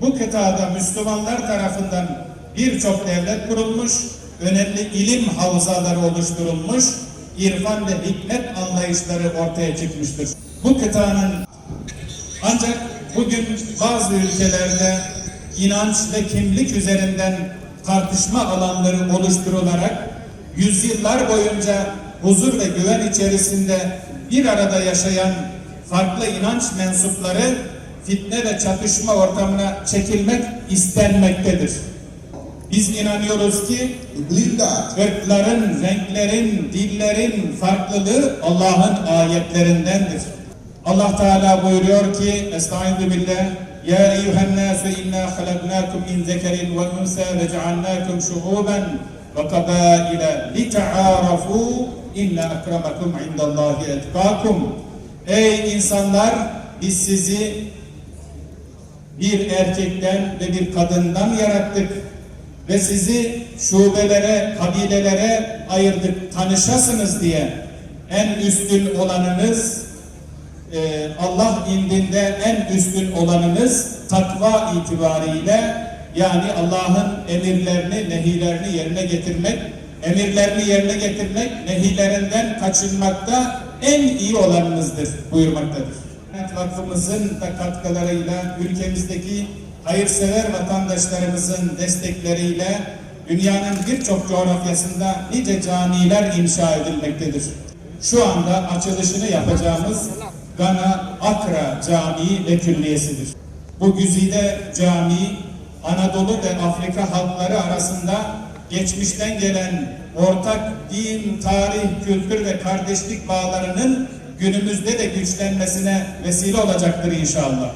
Bu kıtada Müslümanlar tarafından birçok devlet kurulmuş, önemli ilim havzaları oluşturulmuş, irfan ve hikmet anlayışları ortaya çıkmıştır. Bu kıtanın ancak bugün bazı ülkelerde inanç ve kimlik üzerinden tartışma alanları oluşturularak yüzyıllar boyunca huzur ve güven içerisinde bir arada yaşayan farklı inanç mensupları fitne ve çatışma ortamına çekilmek istenmektedir. Biz inanıyoruz ki ırkların, renklerin, dillerin farklılığı Allah'ın ayetlerindendir. Allah Teala buyuruyor ki Estaizu billah Ya eyyühen nâsü inna halaknâkum min zekerin ve unsa ve cealnâkum şuhuben ve kabâile li te'ârafû inna akramakum indallâhi etkâkum. Ey insanlar biz sizi bir erkekten ve bir kadından yarattık ve sizi şubelere, kabilelere ayırdık. Tanışasınız diye. En üstün olanınız e, Allah indinde en üstün olanınız takva itibariyle yani Allah'ın emirlerini, nehilerini yerine getirmek, emirlerini yerine getirmek, nehilerinden kaçınmakta en iyi olanınızdır buyurmaktadır. İnternet Vakfımızın da katkılarıyla ülkemizdeki hayırsever vatandaşlarımızın destekleriyle dünyanın birçok coğrafyasında nice camiler inşa edilmektedir. Şu anda açılışını yapacağımız Gana Akra Camii ve Külliyesidir. Bu güzide cami Anadolu ve Afrika halkları arasında geçmişten gelen ortak din, tarih, kültür ve kardeşlik bağlarının günümüzde de güçlenmesine vesile olacaktır inşallah.